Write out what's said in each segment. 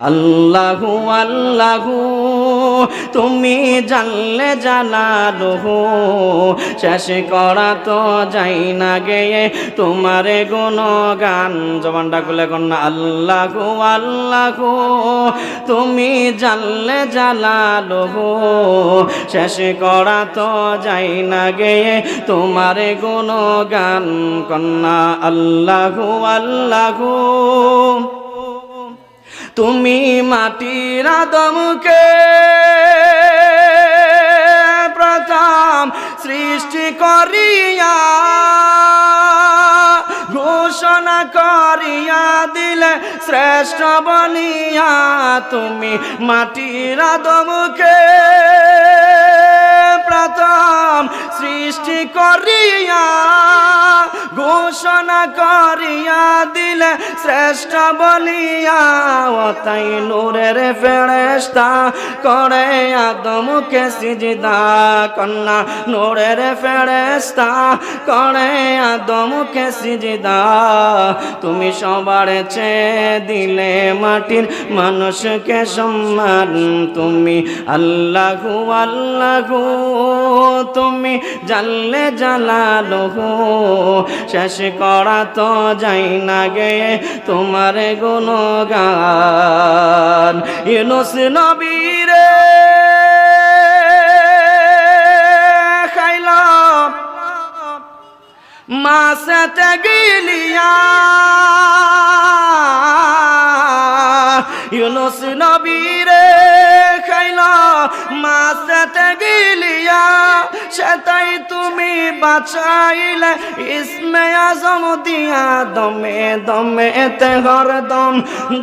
আল্লাহু তুমি জানলে জানালো শেষ করা তো যাই না গেয়ে তোমার গুণ গান জবানটা খুলে কন্যা আল্লাহু আল্লাহু, তুমি জানলে জানালো শেষ করা তো যাই না গেয়ে তোমার গুণ গান কন্যা আল্লাহু আল্লাহু। তুমি মাটির আদমকে প্রথম সৃষ্টি করিয়া ঘোষণা করিয়া দিলে শ্রেষ্ঠ বনিয়া তুমি মাটির আদমকে প্রথম সৃষ্টি করিয়া, ঘোষণা করিয়া দিলে শ্রেষ্ঠ বলিয়া তাই নূরের ফেরেস্তা করে আদমকে সিজদা কন্যা নূরের ফেরেস্তা করে আদমকে সিজদা। তুমি সবার চেয়ে দিলে মাটির মানুষকে সম্মান, তুমি আল্লাহু আল্লাহু। তুমি জানলে জালালহু শেষ করা তো যাই না গে তোমার গুণগান। ইউনুস নবীরে খাইলাম মাসতে গিলিয়া। ইউনুস নবীরে খাইলা। মাসতে গিলিয়া সেটাই তুমি বাঁচাইলে ইসমে আজম দিয়া দমে দমে এতে হরদম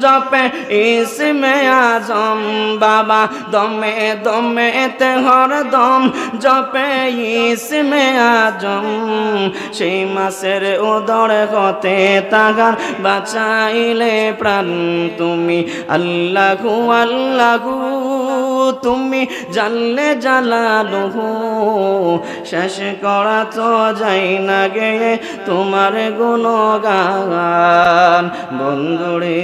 জপে ইসমে আজম বাবা দমে দমে এতে হরদম জপে ইসমে আজম সেই মাসের উদরে হতে তাহার বাঁচাইলে প্রাণ তুমি আল্লাহু আল্লাহু তুমি জানলে জালালহু শেষ করা তো যাই না গে তোমার গুণগান। বন্ধুরে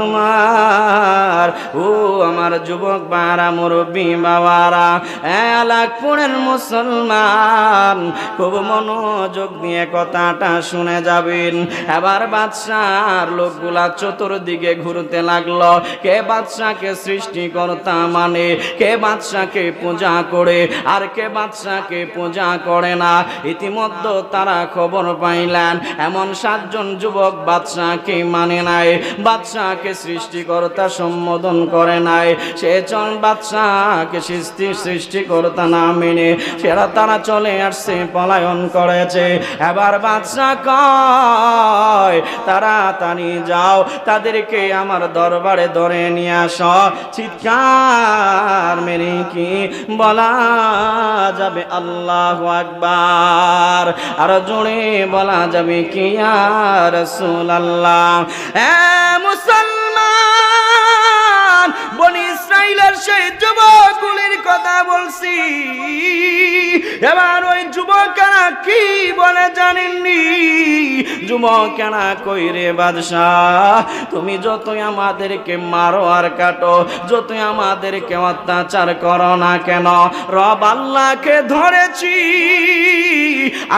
আমার, ও আমার যুবক বারা, মুরব্বী বাবারা, এলাকপুরের মুসলমান, খুব মনোযোগ দিয়ে কথাটা শুনে যাবেন। এবার বাদশার লোকগুলা চতুর্দিকে ঘুরতে লাগল। কে বাদশাকে সৃষ্টিকর্তা মানে কে বাদশাকে পূজা করে, আর কে বাদশাকে পূজা করে না। ইতিমধ্যে তারা খবর পাইলেন, এমন সাতজন যুবক বাদশাকে মানে নাই। বাদশাকে সৃষ্টিকর্তা সম্বোধন করে নাই। সে চল বাদশাকে সৃষ্টি, সৃষ্টিকর্তা না মেনে সেরা তারা চলে আসছে, পলায়ন করেছে। এবার বাদশাহ কয়, তাড়াতাড়ি যাও, তাদেরকে আমার দরবারে ধরে নিয়ে আস। চিৎকার মেরে কি বলা যাবে আল্লাহ আকবার। আর জোরে বলা যাবে কি আর রসুল আল্লাহ মুসলমান সেই যুবকগুলির কথা বলছি। এবার ওই যুবকেরা কি বলে জানেননি? যুবকেরা কই রে বাদশাহ, তুমি যতই আমাদেরকে মারো আর কাটো, যতই আমাদেরকে অত্যাচার করো না কেন, রব আল্লাহকে ধরেছি।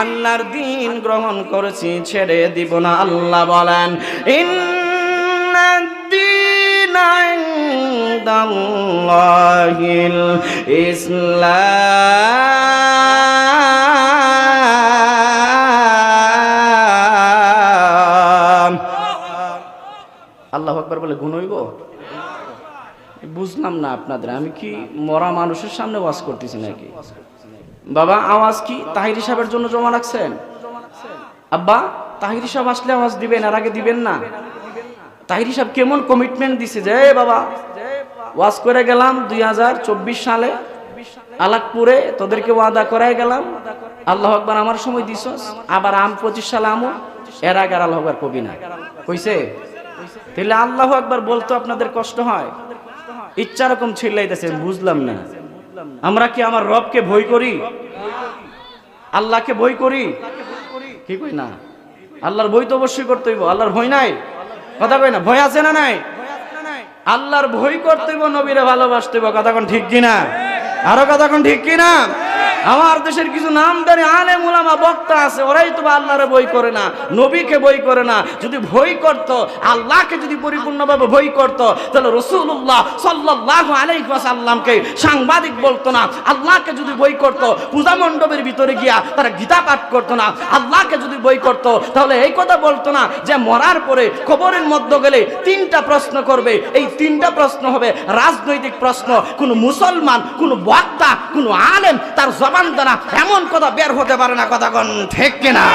আল্লাহর দিন গ্রহণ করেছি, ছেড়ে দিব না, আল্লাহ বলেন ইনদাল্লাহিল ইসলাম। আল্লাহ আকবার বলে গুণ হইব? বুঝলাম না আপনাদের, আমি কি মরা মানুষের সামনে ওয়াজ করতেছি নাকি? বাবা, আওয়াজ কি তাহিরি সাহেবের জন্য জমা রাখছেন? আব্বা, তাহিরি সাহেব আসলে আওয়াজ দিবেন আর আগে দিবেন না? তাহিরি সাহেব কেমন কমিটমেন্ট দিছে যে, "এ বাবা। ওয়াজ করে গেলাম দুই হাজার চব্বিশ সালে, আলাকপুরে। তোদেরকে ওয়াদা করাই গেলাম। আল্লাহ আকবার আমার সময় দিছস। আবার আম পঁচিশ সালে আমও এর আগে আর আল্লাহ আকবার কবি না। কইছে তাহলে আল্লাহ আকবার বলতো আপনাদের কষ্ট হয়? ইচ্ছা রকম ছিল্লাইতেছে বুঝলাম না। আমরা কি আমার রবকে ভয় করি? আল্লাহকে ভয় করি? কি কই না? আল্লাহর ভয় তো অবশ্যই করতে হইব। আল্লাহর ভয় নাই? কথা কই না, ভয় আছে না নাই? আল্লাহর ভয় করতে হইব, নবীরে ভালোবাসতে কথা কোন ঠিক কিনা? আরও কথা কোন ঠিক কিনা? আমার দেশের কিছু নামদারি আলেম উলামা বক্তা আছে, ওরাই তো আল্লাহরে বই করে না, নবীকে বই করে না। যদি ভয় করত, আল্লাহকে যদি পরিপূর্ণভাবে ভয় করত, তাহলে রসুল্লাহ সাল্লাল্লাহু আলাইহি ওয়াসাল্লামকে সাংবাদিক বলতো না। আল্লাহকে যদি বই করত, পূজা মণ্ডপের ভিতরে গিয়া তারা গীতা পাঠ করতো না। আল্লাহকে যদি বই করত, তাহলে এই কথা বলতো না যে মরার পরে খবরের মধ্যে গেলে তিনটা প্রশ্ন করবে। এই তিনটা প্রশ্ন হবে রাজনৈতিক প্রশ্ন। কোন মুসলমান, কোন বক্তা, কোন আলেম তার জবান দ্বারা এমন কথা বের হতে পারে না কথা কন? ঠিক কিনা?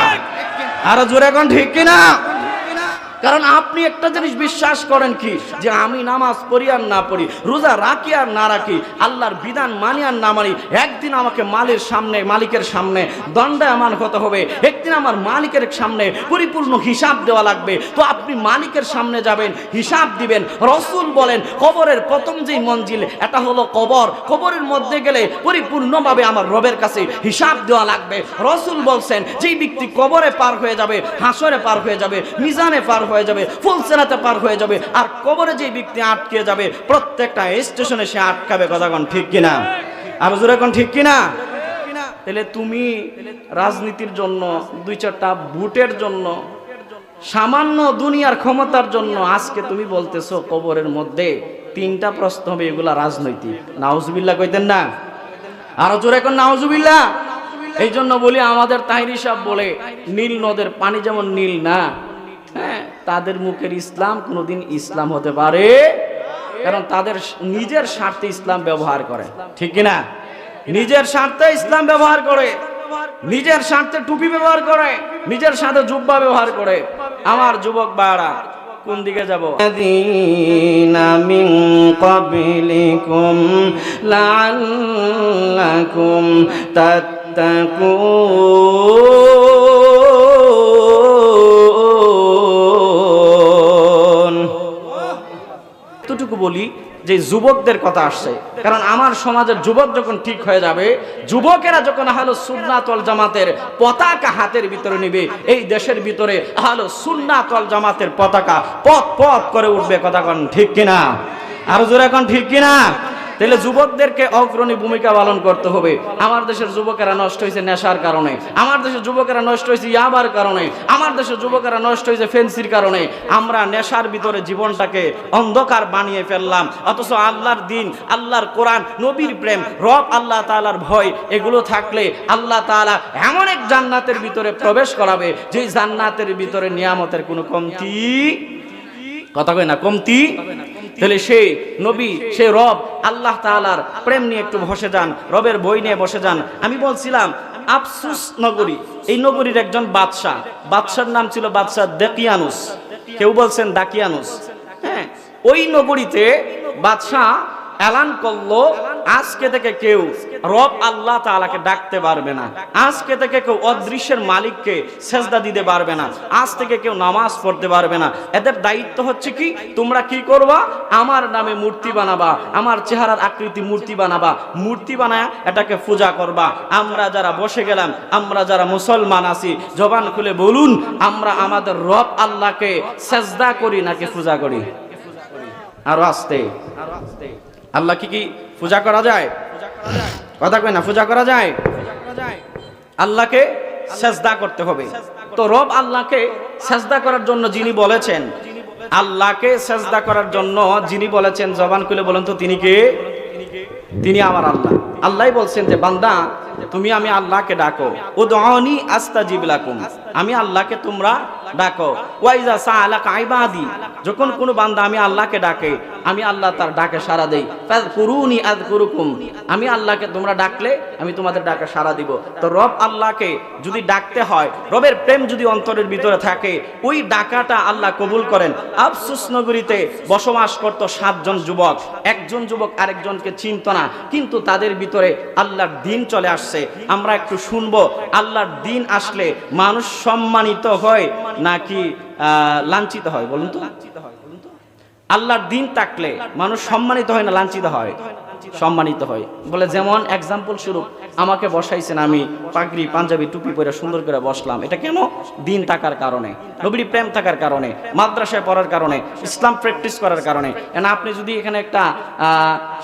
আরও জোরে কন ঠিক কিনা? কারণ আপনি একটা জিনিস বিশ্বাস করেন কি? যে আমি নামাজ পড়ি আর না পড়ি, রোজা রাখি আর না রাখি, আল্লাহর বিধান মানি আর না মানি, একদিন আমাকে মালির সামনে, মালিকের সামনে দণ্ডায়মান হতে হবে, একদিন আমার মালিকের সামনে পরিপূর্ণ হিসাব দেওয়া লাগবে। তো আপনি মালিকের সামনে যাবেন, হিসাব দিবেন, রসুল বলেন, কবরের প্রথম যেই মঞ্জিল, এটা হলো কবর। কবরের মধ্যে গেলে পরিপূর্ণভাবে আমার রবের কাছে হিসাব দেওয়া লাগবে। রসুল বলছেন, যেই ব্যক্তি কবরে পার হয়ে যাবে, হাসরে পার হয়ে যাবে, মিজানে পার হয়ে যাবে ফুলসেরাতে পার হয়ে যাবে, আর কবরে যেই ব্যক্তি আটকে যাবে, প্রত্যেকটা স্টেশনে সে আটকাবে, কথা কোন ঠিক কিনা? আর জোরে কোন ঠিক কিনা? তাহলে তুমি রাজনীতির জন্য, দুই চারটা ভোটের জন্য, সামান্য দুনিয়ার ক্ষমতার জন্য আজকে তুমি বলতেছো কবরের মধ্যে তিনটা প্রশ্ন হবে, এগুলা রাজনৈতিক। নাউজুবিল্লাহ কইতেন না? আরও জোরে এখন নাউজুবিল্লাহ? এই জন্য বলি আমাদের তাহিরি সাহেব বলে, নীল নদের পানি যেমন নীল না হ্যাঁ তাদের মুখের ইসলাম কোনোদিন ইসলাম হতে পারে কারণ তাদের নিজের স্বার্থে ইসলাম ব্যবহার করে। ঠিক কিনা? নিজের স্বার্থে ইসলাম ব্যবহার করে, নিজের স্বার্থে টুপি ব্যবহার করে, নিজের সাথে জুব্বা ব্যবহার করে। আমার যুবক বাড়া কোন দিকে যাব? মিন ক্বাবলিকুম লাআল্লাকুম যে যুবকদের কথা আসছে। কারণ আমার সমাজের যুবক যখন ঠিক হয়ে যাবে, যুবকেরা যখন আহলো সুন্নাতল জামাতের পতাকা হাতের ভিতরে নিবে, এই দেশের ভিতরে আহলো সুন্নাতল জামাতের পতাকা পথ পথ করে উঠবে, কথা কন ঠিক কিনা? আরও জোরে এখন ঠিক কিনা? তাহলে যুবকদেরকে অগ্রণী ভূমিকা পালন করতে হবে। আমার দেশের যুবকেরা নষ্ট হয়েছে নেশার কারণে। আমার দেশের যুবকেরা নষ্ট হয়েছে ইয়াবার কারণে। আমার দেশের যুবকেরা নষ্ট হয়েছে ফেন্সির কারণে। আমরা নেশার ভিতরে জীবনটাকে অন্ধকার বানিয়ে ফেললাম। অথচ আল্লাহর দিন, আল্লাহর কোরআন, নবীর প্রেম, রব আল্লাহ তাআলার ভয়, এগুলো থাকলে আল্লাহ তাআলা এমন এক জান্নাতের ভিতরে প্রবেশ করাবে যে জান্নাতের ভিতরে নিয়ামতের কোনো কমতি কথা কয় না, কমতি তাহলে সেই নবী সেই রব, আল্লাহ তালার প্রেম নিয়ে একটু বসে যান, রবের বই নিয়ে বসে যান। আমি বলছিলাম, আফসুস নগরী, এই নগরীর একজন বাদশাহ, বাদশার নাম ছিল বাদশাহ দেকিয়ানুস। কেউ বলছেন দাকিয়ানুস। হ্যাঁ ওই নগরীতে বাদশাহ এলান করল, আজকে থেকে কেউ রব আল্লাহ তালাকে ডাকতে পারবে না। আজকে থেকে কেউ অদৃশ্যের মালিককে সেজদা দিতে পারবে না। আজ থেকে কেউ নামাজ পড়তে পারবে না। এদের দায়িত্ব হচ্ছে কি? তোমরা কি করবা? আমার নামে মূর্তি বানাবা, আমার চেহারার আকৃতি মূর্তি বানাবা। মূর্তি বানায় এটাকে পূজা করবা। আমরা যারা বসে গেলাম, আমরা যারা মুসলমান আছি, জবান খুলে বলুন, আমরা আমাদের রব আল্লাহকে সেজদা করি নাকি পূজা করি? আরও আসতে। আল্লাহ কি কি পূজা করা যায়? কথা কয় না, পূজা করা যায়? আল্লাহকে সেজদা করতে হবে। তো রব আল্লাহকে সেজদা করার জন্য যিনি বলেছেন, আল্লাহকে সেজদা করার জন্য যিনি বলেছেন, জবান খুলে বলেন তো, তিনি কে? তিনি আমার আল্লাহ। আল্লাহ বলছেন যে, বান্দা তুমি আমি আল্লাহকে ডাকো। ও দনি আস্তাজিব লাকুম আমি আল্লাহকে তোমরা ডাকো। ওয়াইজা সাআলাকা ইবাদি। যখন কোনো বান্দা আমি আল্লাহকে ডাকে, আমি আল্লাহ তার ডাকে সাড়া দেই। ফাযকুরুনি আযকুরুকুম। আমি আল্লাহকে তোমরা ডাকলে আমি তোমাদের ডাকে সাড়া দিব। তো রব আল্লাহকে যদি ডাকতে হয়, রবের প্রেম যদি অন্তরের ভিতরে থাকে, ওই ডাকাটা আল্লাহ কবুল করেন। আফসুস নগরীতে বসবাস করত সাতজন যুবক। একজন যুবক আরেকজনকে চিনত না। কিন্তু তাদের ভিতরে আল্লাহর দিন চলে আসছে। আমরা একটু শুনব, আল্লাহর দিন আসলে মানুষ সম্মানিত হয় নাকি লাঞ্ছিত হয়, বলুন তো? আল্লাহর দিন থাকলে মানুষ সম্মানিত হয় না, লাঞ্ছিত হয়? সম্মানিত হয়। বলে যেমন এক্সাম্পল স্বরূপ আমাকে বসাইছেন আমি পাগড়ি, পাঞ্জাবি, টুপি পরে সুন্দর করে বসলাম। এটা কেন? দিন থাকার কারণে, নবীর প্রেম থাকার কারণে, মাদ্রাসায় পড়ার কারণে, ইসলাম প্র্যাকটিস করার কারণে। এনা আপনি যদি এখানে একটা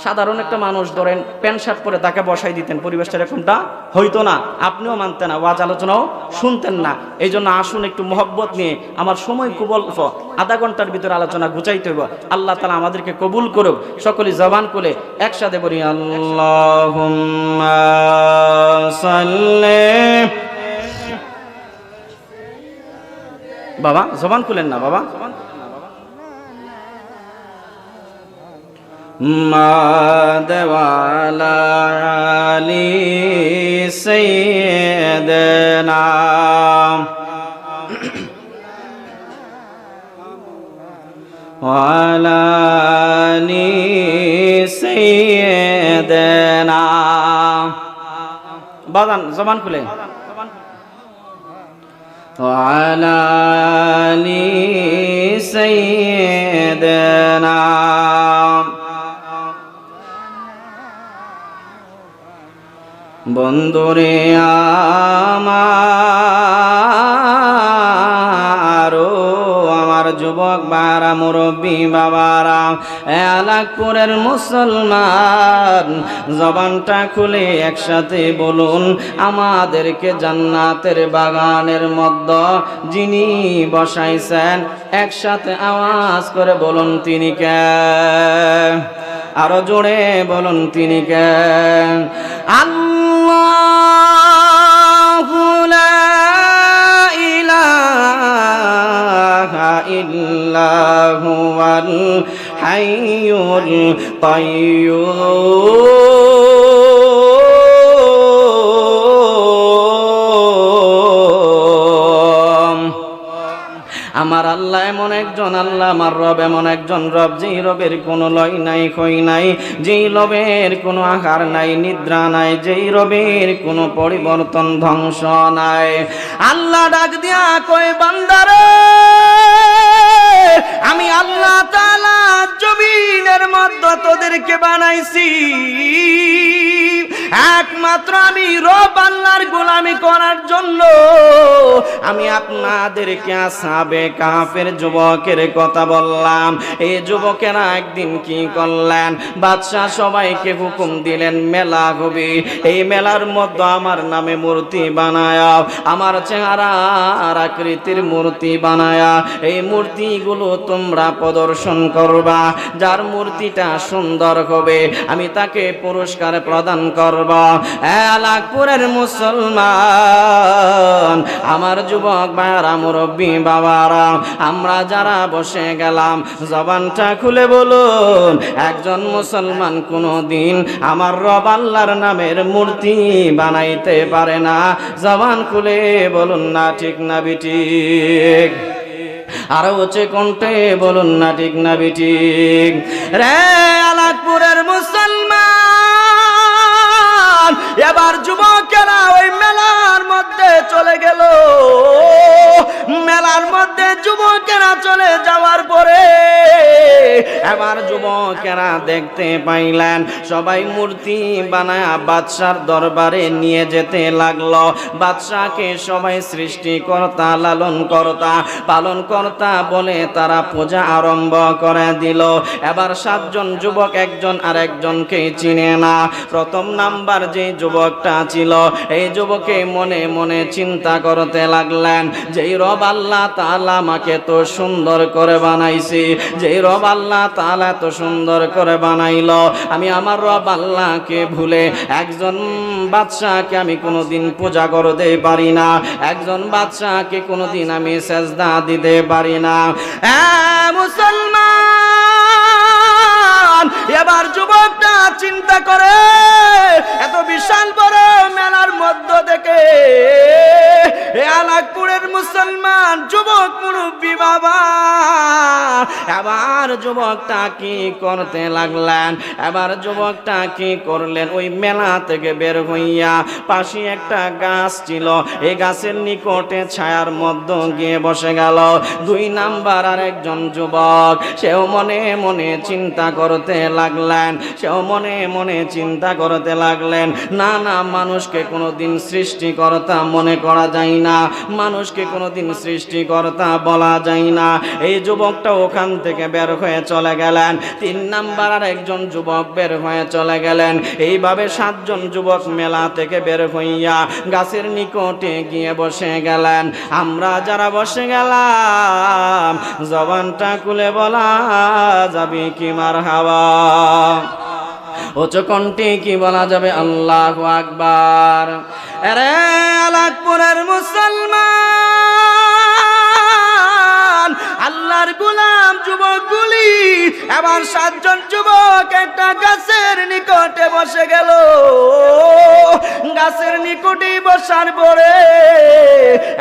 সাধারণ একটা মানুষ ধরেন, প্যান্ট, শার্ট পরে তাকে বসাই দিতেন, পরিবেশটা এরকমটা হইতো না। আপনিও মানতেন না, ওয়াজ আলোচনাও শুনতেন না। এই জন্য আসুন একটু মহব্বত নিয়ে, আমার সময় খুব অল্প, আধা ঘণ্টার ভিতরে আলোচনা গুছাইতে হইব। আল্লাহ তালা আমাদেরকে কবুল করুক সকলে জবান করে একসাথে বলি আল্লাহ বাবা জবান খুলেন না বাবা। মাদ ওয়ালা আলী সৈয়দনা। ওয়ালা আলী সৈয়দনা। বাদান জবান খুলে। আলালি সৈয়দনা বন্ধুরে আ যুবক বারা মুরব্বী বাবারা এলাকপুরের মুসলমান, জবানটা খুলে একসাথে বলুন, আমাদেরকে জান্নাতের বাগানের মধ্যে যিনি বসাইছেন, একসাথে আওয়াজ করে বলুন তিনি কে? আরও জোরে বলুন তিনি কে? আল্লাহু কাইয়্যুম আমার আল্লাহ এমন একজন, আল্লাহ আমার রব এমন একজন, রব যেই রবের কোনো লয় নাই খই নাই, যেই রবের কোনো আকার নাই, নিদ্রা নাই, যেই রবের কোনো পরিবর্তন ধ্বংস নাই। আল্লাহ ডাক দিয়া কয়, বান্দারে, আমি আল্লাহ তোদেরকে বানাইছি। একমাত্র আমি রব আল্লাহর গোলামি করার জন্য। আমি আপনাদেরকে আসাবে কাফের যুবকের কথা বললাম। এই যুবকেরা একদিন কি করলেন? বাদশাহ সবাইকে হুকুম দিলেন, মেলা হবে। এই মেলার মধ্যে আমার নামে মূর্তি বানায়া, আমার চেহারা আর আকৃতির মূর্তি বানায়া, এই মূর্তিগুলো তোমরা প্রদর্শন করবা। যার মূর্তিটা সুন্দর হবে, আমি তাকে পুরস্কার প্রদান করব। এলাকপুরের মুসলমান। আমার যুবক বারা মুরব্বী বাবারা, আমরা যারা বসে গেলাম, জবানটা খুলে বলুন, একজন মুসলমান কোনো দিন আমার রব আল্লাহর নামের মূর্তি বানাইতে পারে না। জবান খুলে বলুন না ঠিক না বিঠিক আরও হচ্ছে কণ্ঠে বলুন না ঠিক না বিঠিক রে আলাকপুরের মুসলমান! এবার যুবকেরা ওই মেলার মধ্যে চলে গেল। মেলার মধ্যে যুবকেরা চলে যাওয়ার পরে এবার যুবকেরা দেখতে পাইলেন, সবাই মূর্তি বানায় বাদশার দরবারে নিয়ে যেতে লাগল। বাদশাকে সবাই সৃষ্টিকর্তা লালন কর্তা পালন কর্তা বলে তারা পূজা আরম্ভ করে দিল। এবার সাতজন যুবক, একজন আর একজনকে চিনে না। প্রথম নাম্বার যে যুবকটা ছিল, এই যুবকে মনে মনে চিন্তা করতে লাগলেন, যেই রব আল্লাহ তাআলা আমাকে তো সুন্দর করে বানাইছি, যেই রব আল্লাহ তাআলা এত সুন্দর করে বানাইল, আমি আমার রব আল্লাহকে ভুলে একজন বাদশাহকে আমি কোনোদিন পূজা করতে পারি না, একজন বাদশাহকে কোনোদিন আমি সেজদা দিতে পারি না। মুসলমান এবার যুবকটা চিন্তা করে, এত বিশাল বড় মেলার মধ্য থেকে আলাকপুরের মুসলমান যুবক মুরব্বী বাবা, এবার যুবকটা কি করতে লাগলেন? এবার যুবকটা কি করলেন? ওই মেলা থেকে বের হইয়া পাশে একটা গাছ ছিল, এই গাছের নিকটে ছায়ার মধ্যে গিয়ে বসে গেল। দুই নাম্বার আর একজন যুবক, সেও মনে মনে চিন্তা করতে লাগলেন। সেও মনে মনে চিন্তা করতে লাগলেন, না না, মানুষকে কোনোদিন সৃষ্টিকর্তা মনে করা যায় না, মানুষকে কোনো কোনোদিন সৃষ্টিকর্তা বলা যায় না। এই যুবকটা ওখান থেকে বের হয়ে চলে গেলেন। তিন নাম্বার আর একজন যুবক বের হয়ে চলে গেলেন। এইভাবে সাতজন যুবক মেলা থেকে বের হইয়া গাছের নিকটে গিয়ে বসে গেলেন। আমরা যারা বসে গেলাম, জবানটা খুলে বলা যাবে কি মার হাওয়া উচ্চ কণ্ঠে কি বলা যাবে, আল্লাহ আকবার। আরে আলাকপুরের মুসলমান, আল্লাহর গোলাম যুবকগুলি, এবার সাতজন একটা গাছের নিকটে বসে গেল। গাছের নিকটে বসার পরে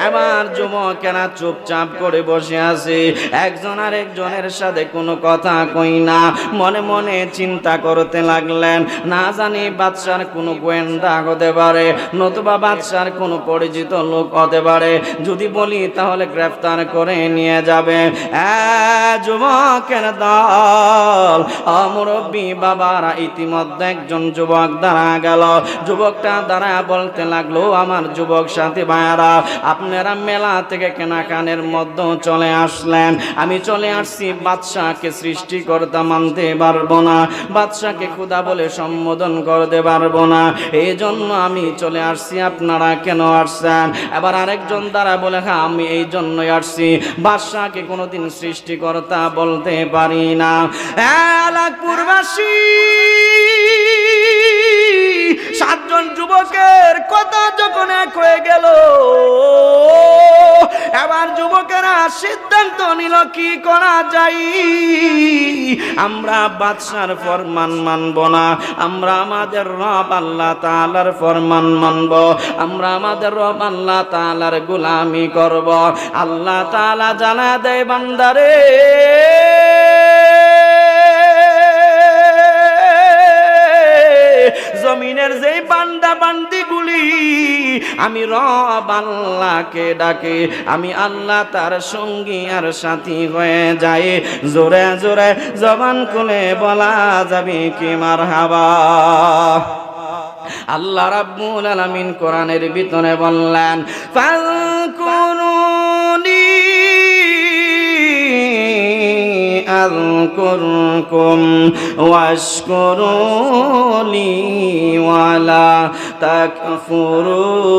এবার যুবকেরা চুপচাপ করে বসে আছে। একজন আর একজনের সাথে কোনো কথা কই না। মনে মনে চিন্তা করতে লাগলেন না জানি বাদশার কোনো গোয়েন্দা হতে পারে নতুবা বাদশার কোনো পরিচিত লোক হতে পারে। যদি বলি তাহলে গ্রেফতার করে নিয়ে যাবে। এ, যুবকের দল অমুরব্বী বাবারা ইতিমধ্যে একজন যুবক দাঁড়া গেল। যুবকটা দাঁড়া বলতে লাগল, আমার যুবক সাথী ভাইয়ারা, আপনারা মেলা থেকে কেনাকানের মধ্যে চলে আসলেন। আমি চলে আসছি, বাদশাহকে সৃষ্টিকর্তা মানতে পারব না। বাদশাহকে খুদা বলে সম্বোধন করতে পারব না। এই জন্য আমি চলে আসছি, আপনারা কেন আসছেন? এবার আরেকজন দ্বারা বলে হ্যাঁ আমি এই জন্যই আসছি। বাদশাহকে কোনোদিন সৃষ্টিকর্তা বলতে পারি না। সাতজন যুবকের কথা যখন এক হয়ে গেল, এবার যুবকেরা সিদ্ধান্ত নিল, কি করা যায়? আমরা বাদশার ফরমান মানব না, আমরা আমাদের রব আল্লাহ তালার ফরমান মানব, আমরা আমাদের রব আল্লাহ তালার গোলামি করব। আল্লাহ তালা জানা দেয় বান্দারে বান্দা বান্দিগুলি আমি রব আল্লাহকে ডাকে, আমি আল্লাহ তার সঙ্গী আর সাথী হয়ে যায় জোরে জোরে জবান খুলে বলা যাবে কি মার হাবা আল্লাহ রাব্বুল আলামিন কোরআনের ভিতরে বললেন ফাকুরুনি أذكركم واشكروا لي ولا تكفرون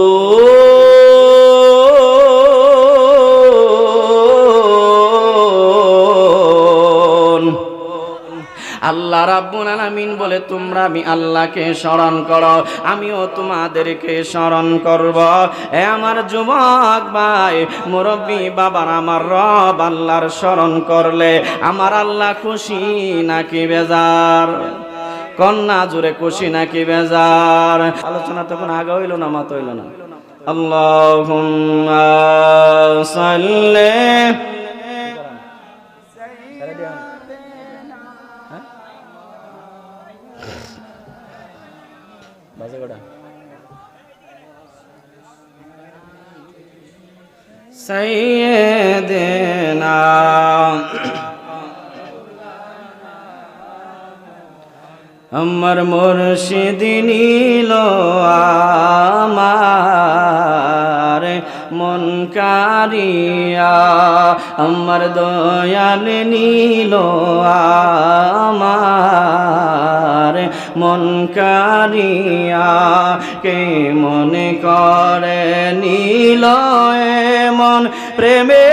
আল্লাহ রাব্বুল আলামিন বলে, তোমরা আমি আল্লাহকে স্মরণ করো, আমিও তোমাদেরকে স্মরণ করব। এ আমার যুবক ভাই, মুরব্বী বাবার আমার রব আল্লাহর স্মরণ করলে আমার আল্লাহ খুশি নাকি বেজার? কন্যা জুড়ে খুশি নাকি বেজার? আলোচনা তখন আগে হইল না, মাত হইল না। আল্লাহুম্মা সাল্লি سيدنا আমার মুর্শিদ নীল আমার মন কারিয়া আমার দয়াল নীল আমার মন কারিয়া কে মনে করে নীল মন প্রেমে?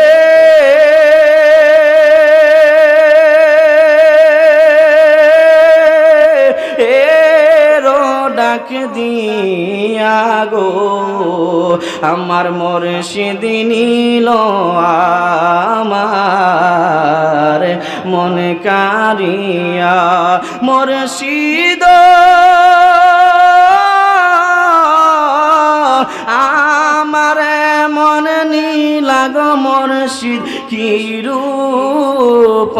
ডাক দিয়া গো আমার মুর্শিদ নীল আমার মন কারিয়া মুর্শিদ আমার মন নীলাগ মুর্শিদ কি রূপ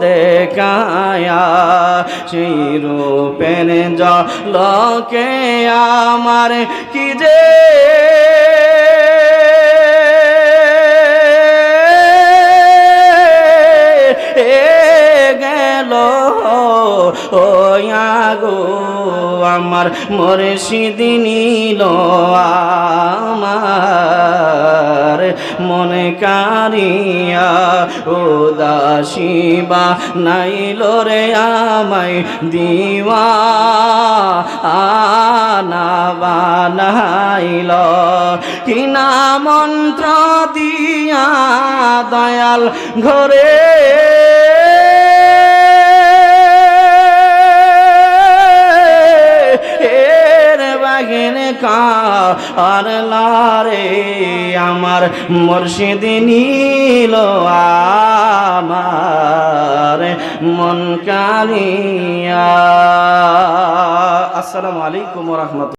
দেখায়া সেই রূপের জলকে আমার কি যে? গেল ও গো আমার মুর্শিদ নিল আমার। মনে কারিয়া ও দাসিবা নাইল রে আমায় দিওয়া। আনা বানাইল কিনা মন্ত্র দিয়া দয়াল ঘরে বাগের কার লারে আমার মুর্শিদ নীল আমার মন কালিয়া। আসসালামু আলাইকুম রহমত